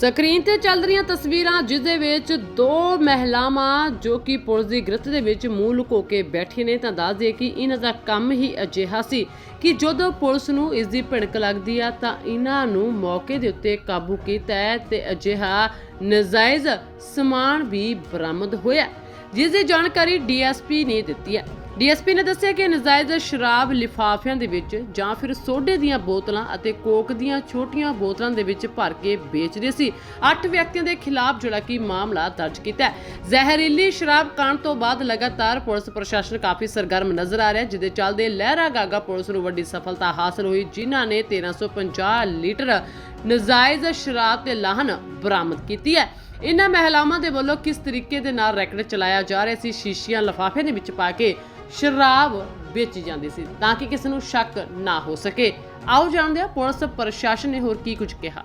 Screen ਤੇ ਚੱਲ ਰਹੀਆਂ ਤਸਵੀਰਾਂ, ਜਿਸ ਦੇ ਵਿੱਚ ਦੋ ਮਹਿਲਾਵਾਂ ਜੋ ਕਿ ਪੁਲਿਸ ਦੀ ਗ੍ਰਿਫਤ ਦੇ ਵਿੱਚ ਮੂੰਹ ਲੁਕੋ ਕੇ ਬੈਠੇ ਨੇ, ਤਾਂ ਦੱਸ ਦਈਏ ਕਿ ਇਹਨਾਂ ਦਾ ਕੰਮ ਹੀ ਅਜਿਹਾ ਸੀ ਕਿ ਜਦੋਂ ਪੁਲਿਸ ਨੂੰ ਇਸ ਦੀ ਭਿੜਕ ਲੱਗਦੀ ਆ, ਤਾਂ ਇਹਨਾਂ ਨੂੰ ਮੌਕੇ ਦੇ ਉੱਤੇ ਕਾਬੂ ਕੀਤਾ ਹੈ ਤੇ ਅਜਿਹਾ ਨਜਾਇਜ਼ ਸਮਾਨ ਵੀ ਬਰਾਮਦ ਹੋਇਆ ਜਿਸ ਦੀ ਜਾਣਕਾਰੀ ਡੀਐਸਪੀ ਨੇ ਦਿੱਤੀ ਹੈ। ਡੀਐਸਪੀ ਨੇ ਦੱਸਿਆ ਕਿ ਨਜਾਇਜ਼ ਸ਼ਰਾਬ ਲਿਫਾਫਿਆਂ ਦੇ ਵਿੱਚ ਜਾਂ ਫਿਰ ਸੋਡੇ ਦੀਆਂ ਬੋਤਲਾਂ ਅਤੇ ਕੋਕ ਦੀਆਂ ਛੋਟੀਆਂ ਬੋਤਲਾਂ ਦੇ ਵਿੱਚ ਭਰ ਕੇ ਵੇਚਦੇ ਸੀ। ਅੱਠ ਵਿਅਕਤੀਆਂ ਦੇ ਖਿਲਾਫ ਜਿਹੜਾ ਕਿ ਮਾਮਲਾ ਦਰਜ ਕੀਤਾ ਜ਼ਹਿਰੀਲੀ ਸ਼ਰਾਬ ਕਾਂਡ ਤੋਂ ਬਾਅਦ ਲਗਾਤਾਰ ਪੁਲਿਸ ਪ੍ਰਸ਼ਾਸਨ ਕਾਫੀ ਸਰਗਰਮ ਨਜ਼ਰ ਆ ਰਿਹਾ ਹੈ, ਜਿਹਦੇ ਚੱਲਦੇ ਲਹਿਰਾ ਗਾਗਾ ਪੁਲਿਸ ਨੂੰ ਵੱਡੀ ਸਫਲਤਾ ਹਾਸਲ ਹੋਈ, ਜਿਨ੍ਹਾਂ ਨੇ 1350 ਲੀਟਰ ਨਜਾਇਜ਼ ਸ਼ਰਾਬ ਤੇ ਲਾਹਨ ਬਰਾਮਦ ਕੀਤੀ ਹੈ। ਇਹਨਾਂ ਮਹਿਲਾਵਾਂ ਦੇ ਵੱਲੋਂ ਕਿਸ ਤਰੀਕੇ ਦੇ ਨਾਲ ਰੈਕਟ ਚਲਾਇਆ ਜਾ ਰਿਹਾ ਸੀ, ਸ਼ੀਸ਼ੀਆਂ ਲਿਫਾਫੇ ਦੇ ਵਿੱਚ ਪਾ ਕੇ ਸ਼ਰਾਬ ਵੇਚੀ ਜਾਂਦੀ ਸੀ ਤਾਂ ਕਿ ਕਿਸੇ ਨੂੰ ਸ਼ੱਕ ਨਾ ਹੋ ਸਕੇ। ਆਓ ਜਾਣਦੇ ਹਾਂ ਪੁਲਿਸ ਪ੍ਰਸ਼ਾਸਨ ਨੇ ਹੋਰ ਕੀ ਕੁਝ ਕਿਹਾ।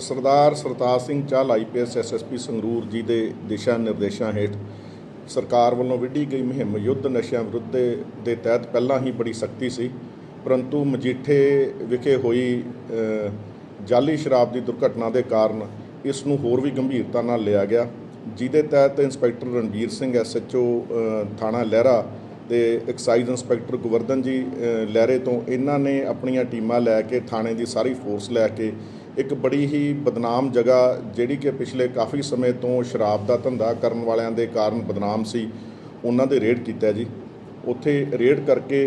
ਸਰਦਾਰ ਸਰਤਾਜ ਸਿੰਘ ਚਾਹਲ ਆਈਪੀਐਸ ਐਸਐਸਪੀ ਸੰਗਰੂਰ ਜੀ ਦੇ ਦਿਸ਼ਾ ਨਿਰਦੇਸ਼ਾਂ ਹੇਠ ਸਰਕਾਰ ਵੱਲੋਂ ਵਿੱਢੀ ਗਈ ਮੁਹਿੰਮ ਯੁੱਧ ਨਸ਼ਿਆਂ ਵਿਰੁੱਧ ਦੇ ਤਹਿਤ ਪਹਿਲਾਂ ਹੀ ਬੜੀ ਸਖਤੀ ਸੀ ਪਰੰਤੂ ਮਜੀਠੇ ਵਿਖੇ ਹੋਈ ਅ, ਜਾਲੀ ਸ਼ਰਾਬ ਦੀ ਦੁਰਘਟਨਾ ਦੇ ਕਾਰਨ ਇਸ ਨੂੰ ਹੋਰ ਵੀ ਗੰਭੀਰਤਾ ਨਾਲ ਲਿਆ ਗਿਆ। ਜਿਹਦੇ ਤਹਿਤ ਇੰਸਪੈਕਟਰ ਰਣਜੀਤ ਸਿੰਘ ਐਸਐਚਓ ਥਾਣਾ ਲਹਿਰਾ ਤੇ ਐਕਸਾਈਜ਼ ਇੰਸਪੈਕਟਰ ਗੋਵਰਧਨ ਜੀ ਲਹਿਰੇ ਤੋਂ ਇਹਨਾਂ ਨੇ ਆਪਣੀਆਂ ਟੀਮਾਂ ਲੈ ਕੇ, ਥਾਣੇ ਦੀ ਸਾਰੀ ਫੋਰਸ ਲੈ ਕੇ ਇੱਕ ਬੜੀ ਹੀ ਬਦਨਾਮ ਜਗ੍ਹਾ, ਜਿਹੜੀ ਕਿ ਪਿਛਲੇ ਕਾਫੀ ਸਮੇਂ ਤੋਂ ਸ਼ਰਾਬ ਦਾ ਧੰਦਾ ਕਰਨ ਵਾਲਿਆਂ ਦੇ ਕਾਰਨ ਬਦਨਾਮ ਸੀ, ਉਹਨਾਂ ਦੇ ਰੇਡ ਕੀਤਾ ਜੀ। ਉੱਥੇ ਰੇਡ ਕਰਕੇ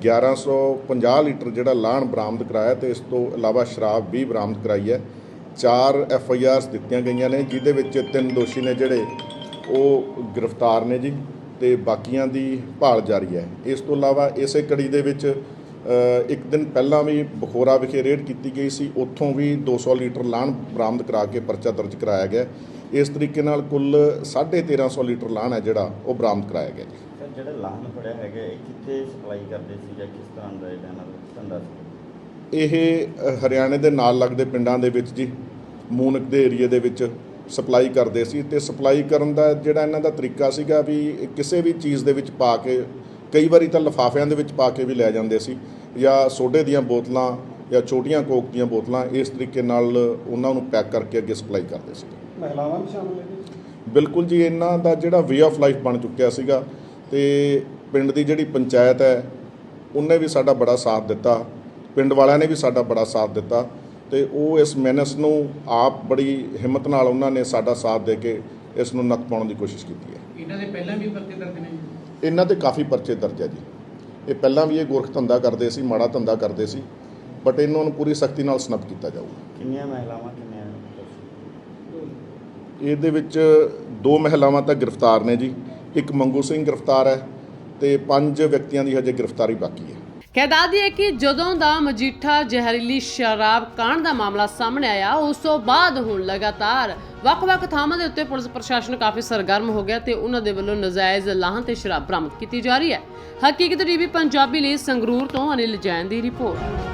1150 ਲੀਟਰ ਜਿਹੜਾ ਲਾਹਣ ਬਰਾਮਦ ਕਰਾਇਆ ਤੇ ਇਸ ਤੋਂ ਇਲਾਵਾ ਸ਼ਰਾਬ ਵੀ ਬਰਾਮਦ ਕਰਾਈ ਹੈ। ਚਾਰ ਐਫ ਆਈ ਆਰਸ ਦਿੱਤੀਆਂ ਗਈਆਂ ਨੇ, ਜਿਹਦੇ ਵਿੱਚ ਤਿੰਨ ਦੋਸ਼ੀ ਨੇ ਜਿਹੜੇ, ਉਹ ਗ੍ਰਿਫਤਾਰ ਨੇ ਜੀ। ਤੇ ਬਾਕੀਆਂ ਦੀ ਭਾਲ ਜਾਰੀ ਹੈ। ਇਸ ਤੋਂ ਇਲਾਵਾ ਇਸੇ ਕੜੀ ਦੇ ਵਿੱਚ ਇੱਕ ਦਿਨ ਪਹਿਲਾਂ ਵੀ ਬਖੋਰਾ ਵਿਖੇ ਰੇਡ ਕੀਤੀ ਗਈ ਸੀ। ਉੱਥੋਂ ਵੀ 200 ਲੀਟਰ ਲਾਹਣ ਬਰਾਮਦ ਕਰਾ ਕੇ ਪਰਚਾ ਦਰਜ ਕਰਾਇਆ ਗਿਆ। ਇਸ ਤਰੀਕੇ ਨਾਲ ਕੁੱਲ 1350 ਲੀਟਰ ਲਾਹਣ ਹੈ ਜਿਹੜਾ ਉਹ ਬਰਾਮਦ ਕਰਾਇਆ ਗਿਆ। ਜੀ ਸਰ ਜਿਹੜਾ ਲਾਹਨ ਫੜਿਆ ਹੈਗਾ ਇਹ ਕਿੱਥੇ ਸਪਲਾਈ ਕਰਦੇ ਸੀ ਜਾਂ ਕਿਸ ਤਰ੍ਹਾਂ ਦਾ ਇਹਦਾ ਨਾਲ ਧੰਦਾ ਸੀ? ਇਹ ਹਰਿਆਣੇ ਦੇ ਨਾਲ ਲੱਗਦੇ ਪਿੰਡਾਂ ਦੇ ਵਿੱਚ ਜੀ ਮੂਨਕ ਦੇ ਏਰੀਏ ਦੇ ਵਿੱਚ। ਸਪਲਾਈ ਕਰਦੇ ਸੀ ਤੇ ਸਪਲਾਈ ਕਰਨ ਦਾ ਜਿਹੜਾ ਇਹਨਾਂ ਦਾ ਤਰੀਕਾ ਸੀਗਾ ਵੀ ਕਿਸੇ ਵੀ ਚੀਜ਼ ਦੇ ਵਿੱਚ ਪਾ ਕੇ ਕਈ ਵਾਰੀ ਤਾਂ ਲਿਫਾਫਿਆਂ ਦੇ ਵਿੱਚ ਪਾ ਕੇ ਵੀ ਲੈ ਜਾਂਦੇ ਸੀ ਜਾਂ ਸੋਡੇ ਦੀਆਂ ਬੋਤਲਾਂ ਜਾਂ ਛੋਟੀਆਂ ਕੋਕ ਦੀਆਂ ਬੋਤਲਾਂ ਇਸ ਤਰੀਕੇ ਨਾਲ ਉਹਨਾਂ ਨੂੰ ਪੈਕ ਕਰਕੇ ਅੱਗੇ ਸਪਲਾਈ ਕਰਦੇ ਸੀ। ਮਹਿਲਾਵਾਂ ਵੀ ਸ਼ਾਮਲ ਹੈ ਬਿਲਕੁਲ ਜੀ ਇਹਨਾਂ ਦਾ ਜਿਹੜਾ ਵੇ ਆਫ ਲਾਈਫ ਬਣ ਚੁੱਕਿਆ ਸੀਗਾ ਤੇ ਪਿੰਡ ਦੀ ਜਿਹੜੀ ਪੰਚਾਇਤ ਹੈ ਉਹਨੇ ਵੀ ਸਾਡਾ ਬੜਾ ਸਾਥ ਦਿੱਤਾ ਪਿੰਡ ਵਾਲਿਆਂ ਨੇ ਵੀ ਸਾਡਾ ਬੜਾ ਸਾਥ ਦਿੱਤਾ। ਤੇ ਉਹ ਇਸ ਮੈਨਸ ਨੂੰ ਆਪ ਬੜੀ ਹਿੰਮਤ ਨਾਲ ਉਹਨਾਂ ਨੇ ਸਾਡਾ ਸਾਥ ਦੇ ਕੇ ਇਸ ਨੂੰ ਨੱਕ ਪਾਉਣ ਦੀ ਕੋਸ਼ਿਸ਼ ਕੀਤੀ ਹੈ। ਇਹਨਾਂ ਦੇ ਪਹਿਲਾਂ ਵੀ ਪਰਚੇ ਦਰਜ ਨੇ ਜੀ। ਇਹਨਾਂ ਤੇ ਕਾਫੀ ਪਰਚੇ ਦਰਜ ਹੈ ਜੀ। ਇਹ ਪਹਿਲਾਂ ਵੀ ਇਹ ਗੋਰਖ ਧੰਦਾ ਕਰਦੇ ਸੀ ਮਾੜਾ ਧੰਦਾ ਕਰਦੇ ਸੀ ਬਟ ਇਹਨਾਂ ਨੂੰ ਪੂਰੀ ਸਖਤੀ ਨਾਲ ਸਨੱਪ ਕੀਤਾ ਜਾਊਗਾ। ਕਿੰਨੀਆਂ ਮਹਿਲਾਵਾਂ ਕਿੰਨੀਆਂ ਇਹਦੇ ਵਿੱਚ ਦੋ ਮਹਿਲਾਵਾਂ ਤਾਂ ਗ੍ਰਿਫਤਾਰ ਨੇ ਜੀ ਇੱਕ ਮੰਗੂ ਸਿੰਘ ਗ੍ਰਿਫਤਾਰ ਹੈ ਤੇ ਪੰਜ ਵਿਅਕਤੀਆਂ ਦੀ ਹਜੇ ਗ੍ਰਿਫਤਾਰੀ ਬਾਕੀ ਹੈ। ਕਹਿ ਦੱਸ ਦਈਏ ਕਿ ਜਦੋਂ ਦਾ ਮਜੀਠਾ ਜ਼ਹਿਰੀਲੀ ਸ਼ਰਾਬ ਕਾਂਡ ਦਾ ਮਾਮਲਾ ਸਾਹਮਣੇ ਆਇਆ, ਉਸ ਤੋਂ ਬਾਅਦ ਹੁਣ ਲਗਾਤਾਰ ਵੱਖ-ਵੱਖ ਥਾਵਾਂ ਦੇ ਉੱਤੇ ਪੁਲਿਸ ਪ੍ਰਸ਼ਾਸਨ ਕਾਫੀ ਸਰਗਰਮ ਹੋ ਗਿਆ ਤੇ ਉਹਨਾਂ ਦੇ ਵੱਲੋਂ ਨਜਾਇਜ਼ ਲਾਹਾਂ ਤੇ ਸ਼ਰਾਬ ਬਰਾਮਦ ਕੀਤੀ ਜਾ ਰਹੀ ਹੈ। ਹਕੀਕਤ ਟੀਵੀ ਪੰਜਾਬੀ ਲਈ ਸੰਗਰੂਰ ਤੋਂ ਅਨਿਲ ਜੈਨ ਦੀ ਰਿਪੋਰਟ।